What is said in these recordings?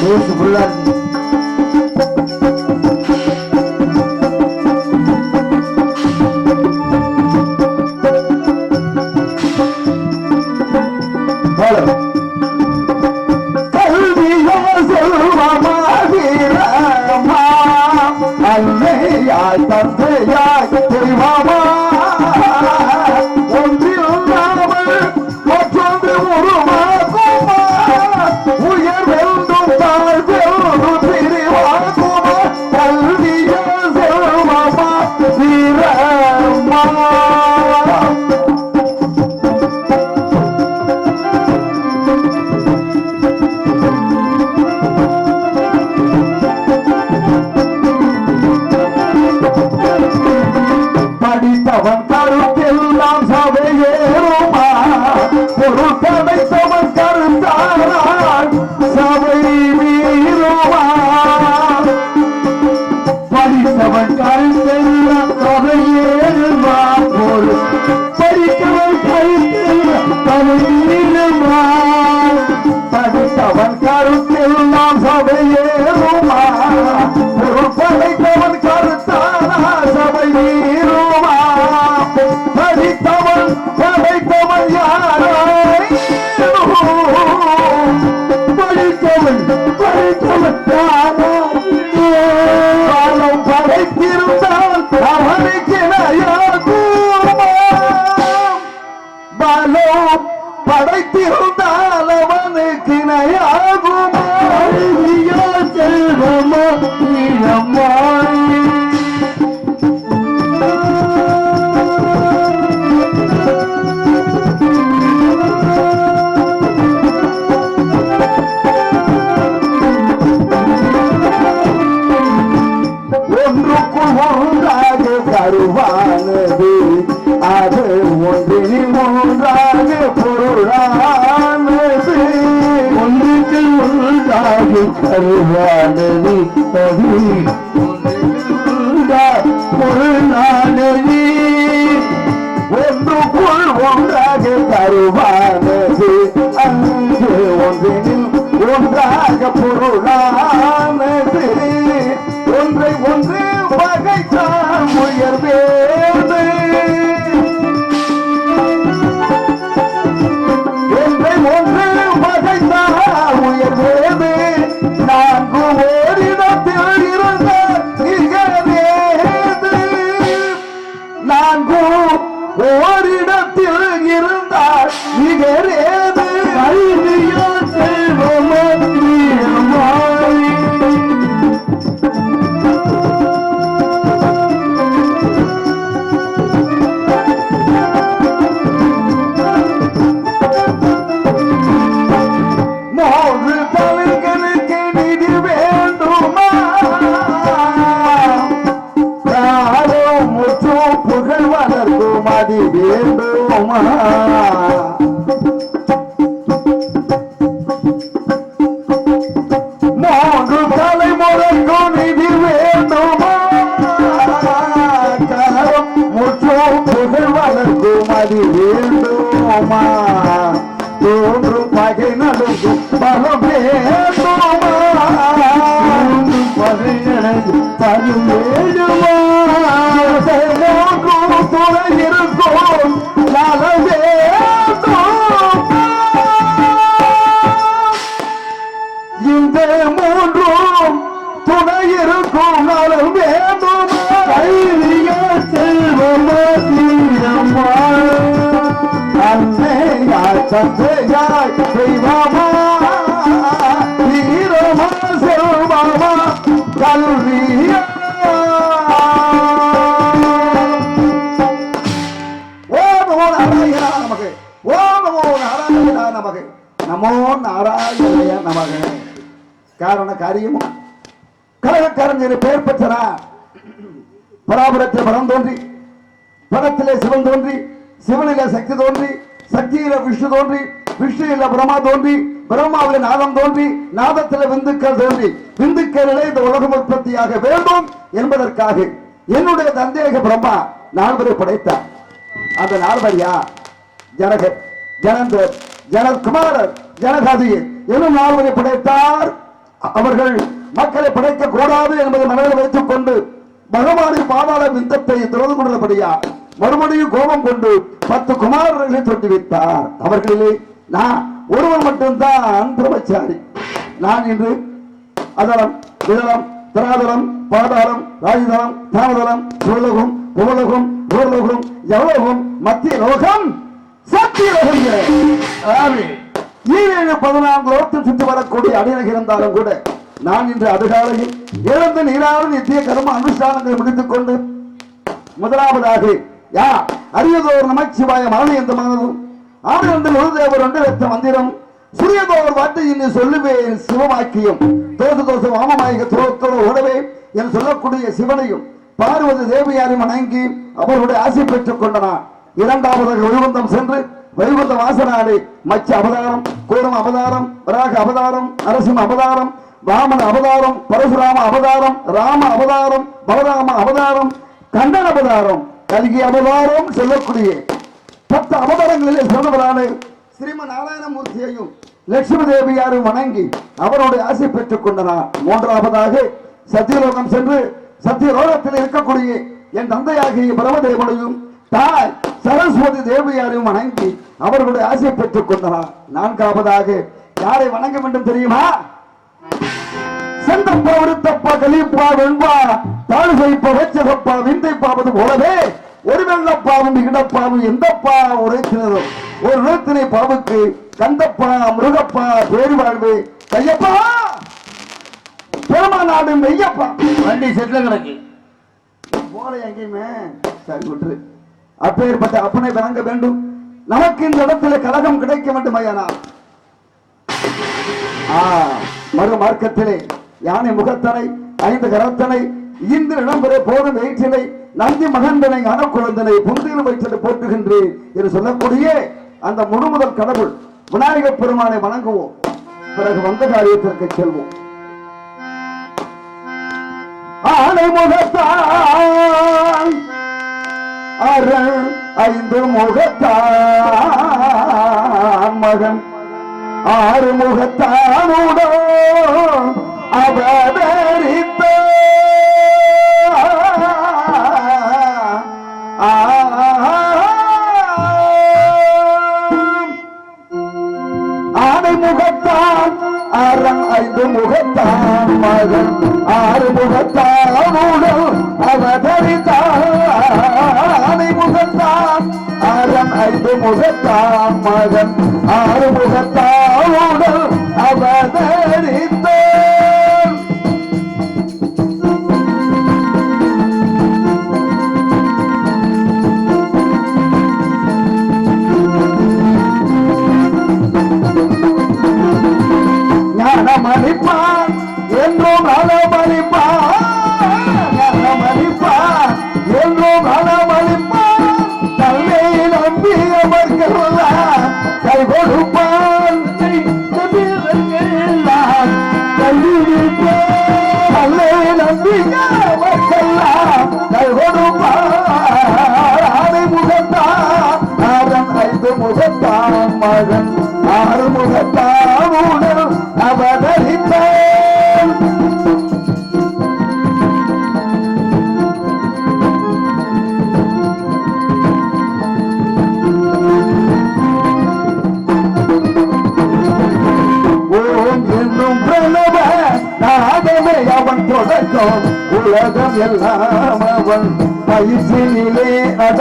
பேசு ஃபுல்லா இருக்கு போல war Ah, ah, ah. தந்தையாய் தெய்வமா தீரமா செல்வமா கல்வியா ஓம் நமோ நாராயணா நமக்கு ஓம் நமோ நாராயணா நமக்கு நமோ நாராயணய நமக காரண காரியமும் கழகக்காரன் பெயர் பெற்றனா பராபரத்தில் பரம் தோன்றி பரத்திலே சிவன் தோன்றி சிவனிலே சக்தி தோன்றி சக்தியில விஷ்ணு தோன்றி விஷ்ணுல பிரம்மா தோன்றி பிரம்மாவில நாதம் தோன்றி நாதத்தில விந்துக்கள் தோன்றி விந்துக்களிலே இந்த உலகம் உற்பத்தியாக வேண்டும் என்பதற்காக என்னுடைய தந்தையக பிரம்மா நால்வரை படைத்தார். அந்த நால்வரியா ஜனகர் ஜனந்தர் ஜனகுமாரர் ஜனகாதியர். என்னும் நால்வரை படைத்தார். அவர்கள் மக்களை படைக்க கூடாது என்பதை மனதில் வைத்துக் கொண்டு பகவானின் பாதாள விந்தத்தை திறந்து கொண்டபடியா மறுபடியும் கோபம் கொண்டு பத்து குமாரர்களை தொட்டி வைத்தார் அவர்களிலே நான் ஒருவர் மட்டும்தான் பிரம்மச்சாரி. நான் இன்று அதலம் விதளம் திராதளம் பாதாளம் ராஜதளம் தாமதலம் சுவலோகம் புவலோகம் பூர்லோகம் எவ்வளவும் மத்திய லோகம் சத்திய லோகம் அதாவது ஈரேழு பதினான்கு லோகத்தில் சுற்றி வரக்கூடிய அடியர்கள் இருந்தாலும் கூட நான் இன்று அதிகாலையில் எழுந்து நீராவது நித்திய கர்ம அனுஷ்டானங்களை முடித்துக் கொண்டு முதலாவதாக யா அரியதோர் நமச்சிவாய மரண எந்த மனதும் ஆமிரண்டு குருதேவர் ஒன்று வெத்த மந்திரம் சூரியதோர் வார்த்தை என்று சொல்லுவேன் சிவவாக்கியம் தோச தோச வாமமாயிக துரோத்தோடு உடவே என்று சொல்லக்கூடிய சிவனையும் பார்வதி தேவியாரையும் வணங்கி அவர்களுடைய ஆசை பெற்றுக் கொண்டனான் இரண்டாவதாக வைகுந்தம் சென்று வைகுந்த வாசனாடு மச்ச அவதாரம் கோரம் அவதாரம் வராக அவதாரம் நரசிம்ம அவதாரம் வாமன அவதாரம் பரசுராம அவதாரம் ராம அவதாரம் பலராம அவதாரம் கண்ணன் அவதாரம் கல்கி அவதாரம் சொல்லக்கூடிய பத்து அவதாரங்களிலே சிறந்தவரான ஸ்ரீமன் நாராயணமூர்த்தியையும் லட்சுமி தேவியாரும் வணங்கி அவருடைய ஆசை பெற்றுக் கொண்டனார் மூன்றாவதாக சத்தியலோகம் சென்று சத்தியலோகத்தில் இருக்கக்கூடிய என் தந்தையாகிய பிரமதேவனையும் தாய் சரஸ்வதி தேவியாரையும் வணங்கி அவர்களுடைய ஆசை பெற்றுக் கொண்டனார் நான்காவதாக யாரை வணங்க வேண்டும் தெரியுமா? செந்தப்பா விருத்தப்பா கலிப்பா வெண்பா தாழ் செய்ப்பா வெச்சகப்பா விந்தை பாவது போலவே ஒரு வெள்ளப்பாவும் இகடப்பாவும் எந்தப்பா உரைத்தினதோ ஒரு நிலத்தினை பாவுக்கு கந்தப்பா மிருகப்பா பேரு வாழ்வு கையப்பா பெருமாநாடு மெய்யப்பா. வண்டி செட்டில் கிடக்கு. போல எங்கேயுமே சரி விட்டுரு. அப்பேற்பட்ட அப்பனை வணங்க வேண்டும். நமக்கு இந்த இடத்துல கலகம் கிடைக்க வேண்டும் ஐயனா ஆ, மறு மார்க்கத்திலே யானை முகத்தனை ஐந்து கரத்தனை இந்த இடம்பெற போதும் வயிற்றினை நந்தி மகந்தனை அணக்குழந்தனை புந்தியில் வைத்தனை போற்றுகின்றேன் என்று சொல்லக்கூடிய அந்த முழுமுதல் கடவுள் விநாயகப் பெருமானை வணங்குவோம். பிறகு வந்த காரியத்திற்கு செல்வோம். ஆனை முகத்தான் அரண் ஐந்து முகத்தான் மகன் ஆறு முகத்தானுடன் அவதரித்த ஆனை முகத்தான் அறம் ஐந்து முகத்தான் மகன். ஆறு முகத்தானுடன் அவதரித்தான். ஆனை முகத்தான் அறம் ஐந்து முகத்தான் மகன். ஆறு முகத்தானுடன் அவதரித்தான்.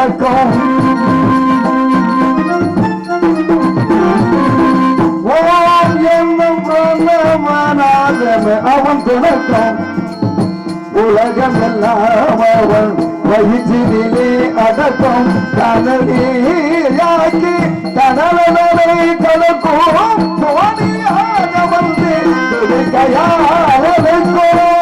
அடக்கம் ஓம் என்னும் பிரணவ நாதமே அவன் தொடக்கம் உலகம் எல்லாம் அவன் வயிற்றினிலே அடக்கம். கனலீயாக்கி கனலனை கலக்கும். தோணியாக வந்து கையாளக்கும்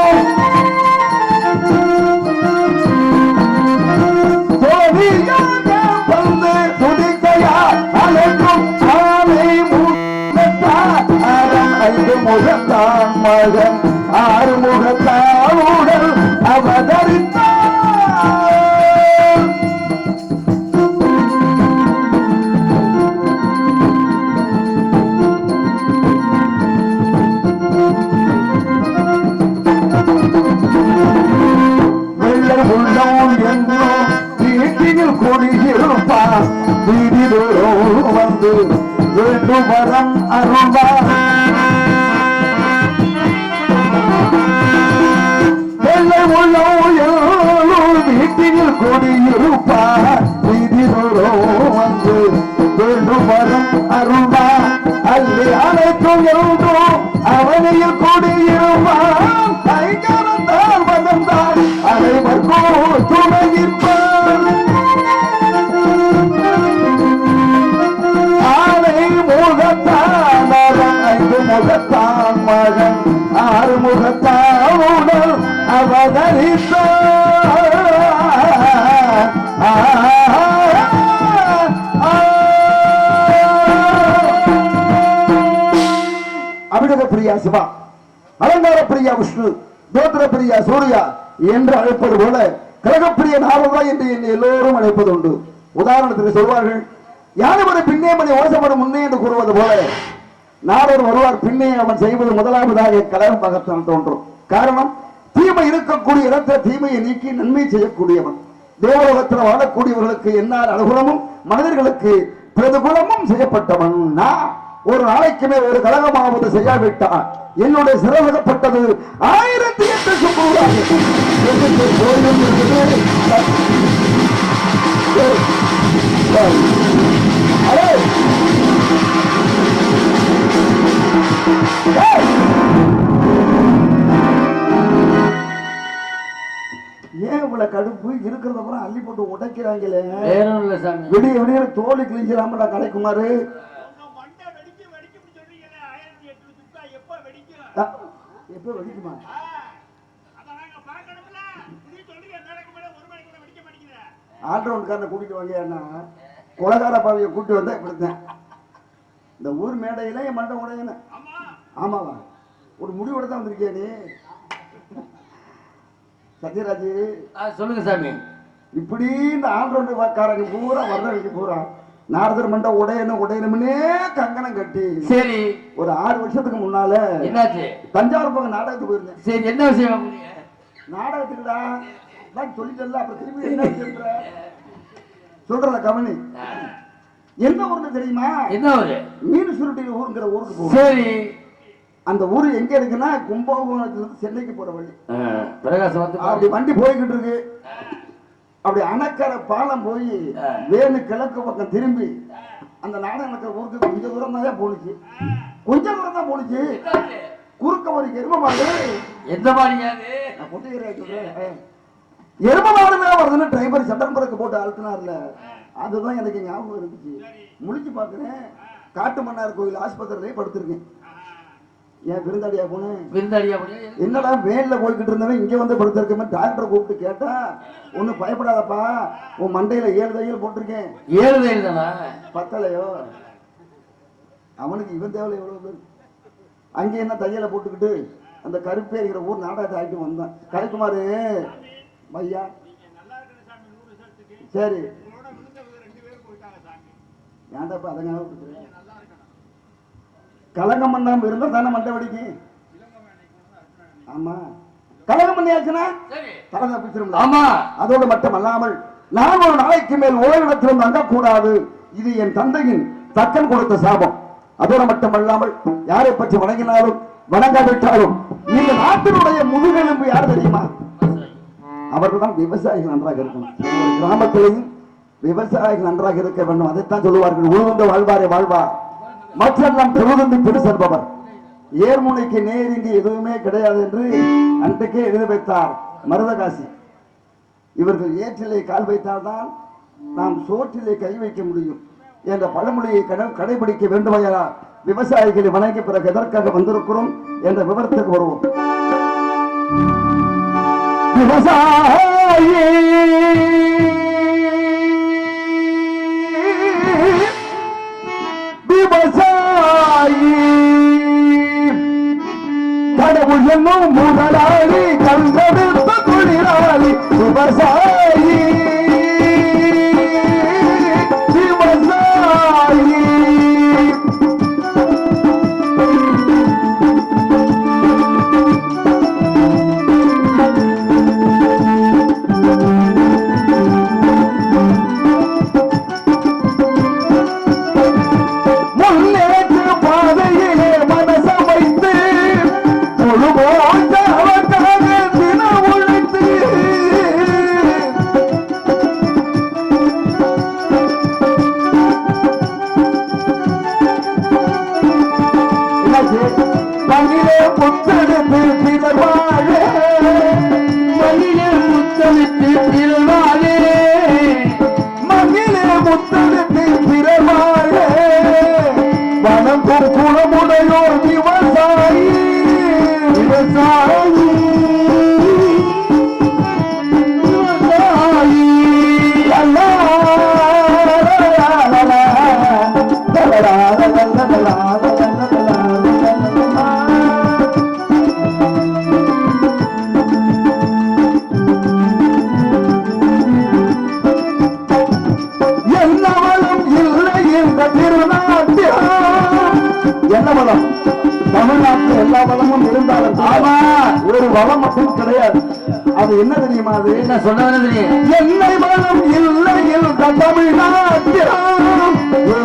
மகன் ஆறு என்று அழைப்பது போல கிரகப்பிரிய நாவல்வா என்று என்னை எல்லோரும் அழைப்பது உண்டு. உதாரணத்துக்கு சொல்வார்கள் யானவரை பின்னே மணி ஓசப்படும் முன்னே என்று கூறுவது போல நாரர் வருவார் பின்னே அவன் செய்வது முதலாவதாக கலகம் பகத்தான் தோன்றும் காரணம் தீமை இருக்கக்கூடிய இடத்துல தீமையை நீக்கி நன்மை செய்யக்கூடியவன். தேவலோகத்தில் வாழக்கூடியவர்களுக்கு என்னால் அனுகுணமும் மனிதர்களுக்கு பிரதிகூலமும் செய்யப்பட்டவன். நான் ஒரு நாளைக்குமே ஒரு கழகமாவது செய்யாவிட்டால் என்னுடைய சிறகப்பட்டது ஆயிரத்தி எட்டு! ஏன் இவ்வளவு கடுப்பு? இருக்கிறத அள்ளி போட்டு உடைக்கிறாங்களே. விடிய விடிய தோலி கிழிஞ்சிடாமடா கலைக்குமாரு உங்க மண்டை வெடிக்கும் வெடிக்கும்னு சொன்னீங்களே, ஆயிரத்தி எட்நூறு சுத்தா எப்ப வெடிக்கும்? அ, எப்ப வெடிக்குமா ஆ, அத நாங்க பார்க்கணும்ல. நீ சொல்றீங்க, மேடைக்கு மேல ஒரு மணிக்கு கூட வெடிக்க மாட்டேங்குது. ஆல்ரவுண்ட்காரனை கூட்டிட்டு வாங்கன்னா கொலகார பாவியை கூட்டி வந்தா இப்படித்தான். இந்த ஊர் மேடையில என் மண்டை உடையன. ஆமா, ஆமாவா? ஒரு முடிவோட தான் வந்திருக்கியா நீ? சத்யராஜ் சொல்லுங்க சாமி. இப்படி இந்த ஆல்ரவுண்டு காரங்க பூரா வர்றவங்க பூரா நாரதர் மண்டை உடையணும் உடையணும்னே கங்கணம் கட்டி சரி. ஒரு ஆறு வருஷத்துக்கு முன்னால என்னாச்சு? தஞ்சாவூர் பக்கம் நாடகத்துக்கு போயிருந்தேன். சரி என்ன விஷயம்? நாடகத்துக்குடா நான் சொல்லிட்டல அப்புறம் திரும்பி என்ன சொல்ற? சொல்றத கவனி. எந்த ஊர்னு தெரியுமா? என்ன ஒரு மீன் சுருட்டி ஊருங்கிற ஊருக்கு சரி. அந்த ஊர் எங்க இருக்குன்னா கும்பகோணத்துல இருந்து சென்னைக்கு போற வழி. பிரகாசம் வந்து அப்படி வண்டி போய்கிட்டு இருக்கு. அப்படி அணக்கரை பாலம் போய். வேணு கிழக்கு பக்கம் திரும்பி அந்த நடக்கிற ஊருக்கு கொஞ்ச தூரம் தான் போணுச்சு. கொஞ்ச தூரம் தான் போணுச்சு. குறுக்க ஒரு எரும மாடு. எந்த மாதிரியாது நான் பொட்டுக்கிறேன் சொல்றேன். எரும மாடு மேல வருதுன்னு டிரைவர் சட்டம் பிறகு போட்டு அழுத்தினார்ல. அதுதான் எனக்கு ஞாபகம் இருந்துச்சு. முழிச்சு பார்க்கிறேன். காட்டு மன்னார் கோயில் ஆஸ்பத்திரியிலே படுத்திருக்கேன். ஏன் விருந்தாடியா போனேன் விருந்தாளி அப்படியே என்னடா வேன்ல போய்கிட்டு இருந்தவன் இங்க வந்து படுத்திருக்கமே டாக்டரை கூப்பிட்டு கேட்டா ஒன்னும் பயப்படாதப்பா உன் மண்டையில ஏழு தையல் போட்டிருக்கேன். ஏழு வயது தானா? பத்தலையோ? அவனுக்கு இவன் தேவையில்ல எவ்வளவு பேர். அங்கே என்ன தையலை போட்டுக்கிட்டு அந்த கருப்பேரிக்கிற ஊர் நாடகத்தை ஆகிட்டு வந்தான். கலைக்குமாரு ஐயா சரி. ஏன்டாப்பா அதை ஞாபகம் நல்லா இருக்கணும் கலகம் பண்ணாம இருந்தா தானே மண்டை வெடிக்கும் ஆமா. கலகம் பண்ணியாச்சுன்னா தலை தப்பிச்சிரும்ல. ஆமா. அதோடு மட்டுமல்லாமல் நான் ஒரு நாளைக்கு மேல் ஓய்விடத்திலும் தங்கக்கூடாது இது என் தந்தையின் தக்கன் கொடுத்த சாபம். அதோடு மட்டுமல்லாமல் யாரை பற்றி வணங்கினாலும் வணங்காவிட்டாலும் இந்த நாட்டினுடைய முதுகெலும்பு யார் தெரியுமா? அவர்கள் தான் விவசாயிகள் நன்றாக இருக்கணும். கிராமத்திலையும் விவசாயிகள் நன்றாக இருக்க வேண்டும். அதைத்தான் சொல்லுவார்கள். உழுந்து வாழ்வாரே வாழ்வார் மற்றெல்லாம் பெருதந்தி பெரு செல்பவர். ஏர்முனைக்கு நேர் இங்கு எதுவுமே கிடையாது என்று அன்றைக்கே எழுதி வைத்தார் மருதகாசி. இவர்கள் ஏற்றிலே கால் வைத்தால்தான் நாம் சோற்றிலே கை வைக்க முடியும் என்ற பழமொழியை கடை கடைபிடிக்க வேண்டுமையா விவசாயிகளை வணங்கி பிறகு எதற்காக வந்திருக்கிறோம் என்ற விவரத்துக்கு வருவோம். விவசாயி! என்னும் முதலாளி கண்டெடுத்த தொழிலாளி சுபசாயி. என்ன சொன்னவனே தெரியும் என்னை வளம் இல்லை தமிழ்நாட்டில் ஒரு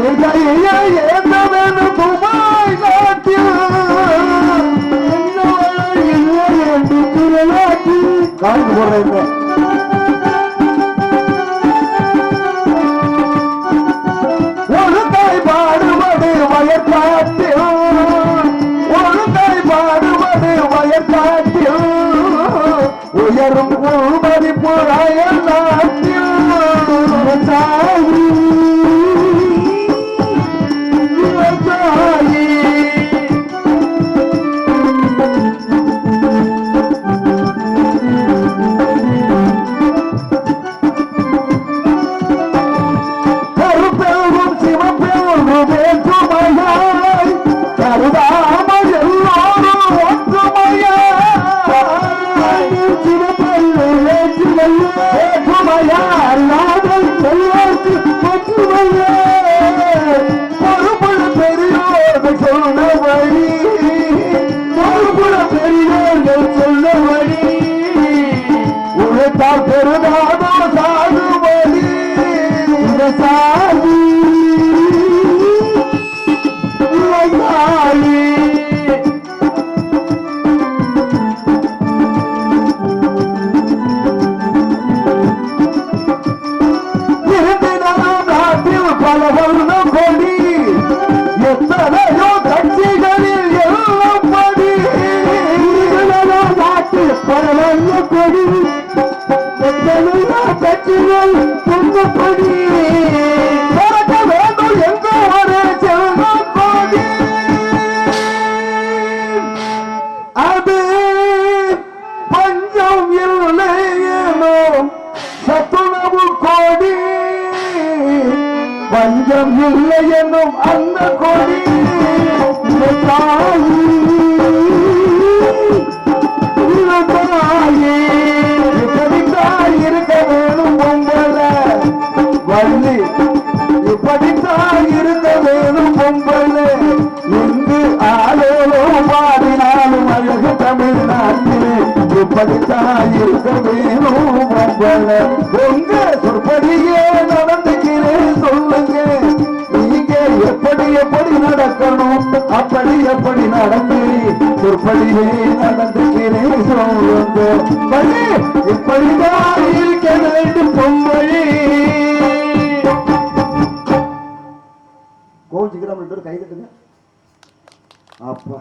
அப்பா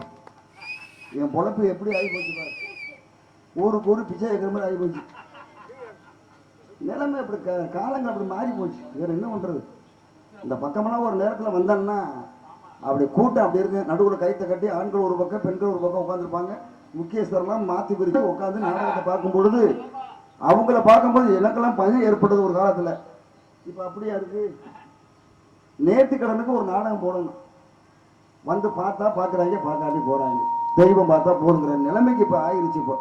என் பொழப்பு எப்படி ஆகி போச்சு பாரு. ஊருக்கு ஊரு பிச்சை வைக்கிற மாதிரி ஆகி போச்சு. நிலைமை அப்படி க காலங்கள் அப்படி மாறி போச்சு. வேறு என்ன பண்ணுறது இந்த பக்கமெல்லாம் ஒரு நேரத்தில் வந்தேன்னா அப்படி கூட்டம் அப்படி இருக்கு. நடுவில் கைத்தை கட்டி ஆண்கள் ஒரு பக்கம் பெண்கள் ஒரு பக்கம் உட்காந்துருப்பாங்க முக்கியஸ்தரெல்லாம் மாற்றி பிரித்து உட்காந்து நாடகத்தை பார்க்கும் பொழுது அவங்கள பார்க்கும்போது எனக்கெல்லாம் பயம் ஏற்பட்டது ஒரு காலத்தில். இப்போ அப்படியா இருக்கு? நேற்று கடனுக்கு ஒரு நாடகம் போடணும். வந்து பார்த்தா பார்க்குறாங்க பார்க்காட்டி போகிறாங்க தெய்வம் பார்த்தா போடுங்கிற நிலைமைக்கு இப்போ ஆயிருச்சு இப்போ.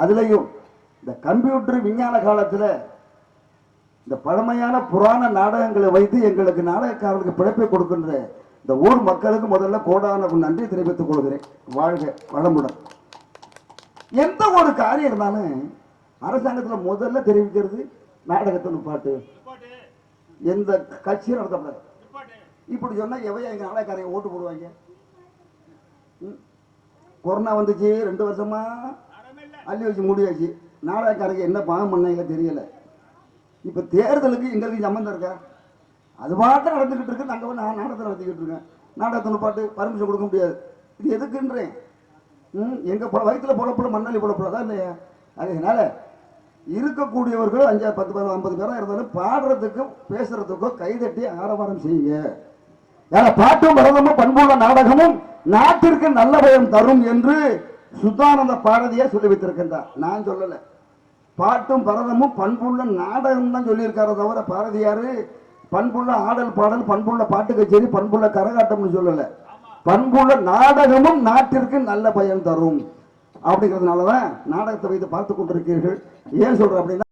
அதுலேயும் இந்த கம்ப்யூட்டர் விஞ்ஞான காலத்தில் இந்த பழமையான புராண நாடகங்களை வைத்து எங்களுக்கு நாடகக்காரர்களுக்கு பிழைப்பை கொடுக்கின்ற இந்த ஊர் மக்களுக்கு முதல்ல கோடான நன்றி தெரிவித்துக் கொள்கிறேன். வாழ்க வளமுடன். எந்த ஒரு காரியம் இருந்தாலும் அரசாங்கத்தில் முதல்ல தெரிவிக்கிறது நாடகத்தின் பாட்டு. எந்த கட்சியும் நடத்தப்படாது. இப்படி சொன்னால் எவையா எங்கள் நாடகக்காரங்க ஓட்டு போடுவாங்க? ம்? கொரோனா வந்துச்சு ரெண்டு வருஷமா அள்ளி வச்சு முடியாச்சு. நாடகக்காரங்க என்ன பாவம் பண்ணீங்க தெரியல. இப்போ தேர்தலுக்கு எங்களுக்கு சம்மந்தம் இருக்கா? அது பாட்டு நடந்துக்கிட்டு இருக்கு. நாங்க வந்து நான் நாடகத்தை நடத்திக்கிட்டு இருக்கேன். நாடகத்தை பாட்டு பர்மிஷன் கொடுக்க முடியாது. இது எதுக்குன்றேன்? ம், எங்க பொ- வயித்துல பொழப்புல மண்ணாளி பொழப்புல தான் இல்லையா? அதனால இருக்கக்கூடியவர்கள் அஞ்சு பத்து பேர் ஐம்பது பேராக இருந்தாலும் பாடுறதுக்கும் பேசுறதுக்கும் கைதட்டி ஆரவாரம் செய்யுங்க. ஏன்னா பாட்டும் பரதமும் பண்புள்ள நாடகமும் நாட்டிற்கு நல்ல பயம் தரும் என்று சுத்தானந்த பாரதியை சொல்லி வைத்திருக்கின்றார் நான் சொல்லல. பாட்டும் பரதமும் பண்புள்ள நாடகம் தான் சொல்லியிருக்காரு தவிர பாரதியாரு பண்புள்ள ஆடல் பாடல் பண்புள்ள பாட்டு கச்சேரி பண்புள்ள கரகாட்டம்னு சொல்லல. பண்புள்ள நாடகமும் நாட்டிற்கு நல்ல பயன் தரும். அப்படிங்கிறதுனால தான் நாடகத்தை வைத்து பார்த்து கொண்டிருக்கிறீர்கள். ஏன் சொல்கிறேன் அப்படின்னா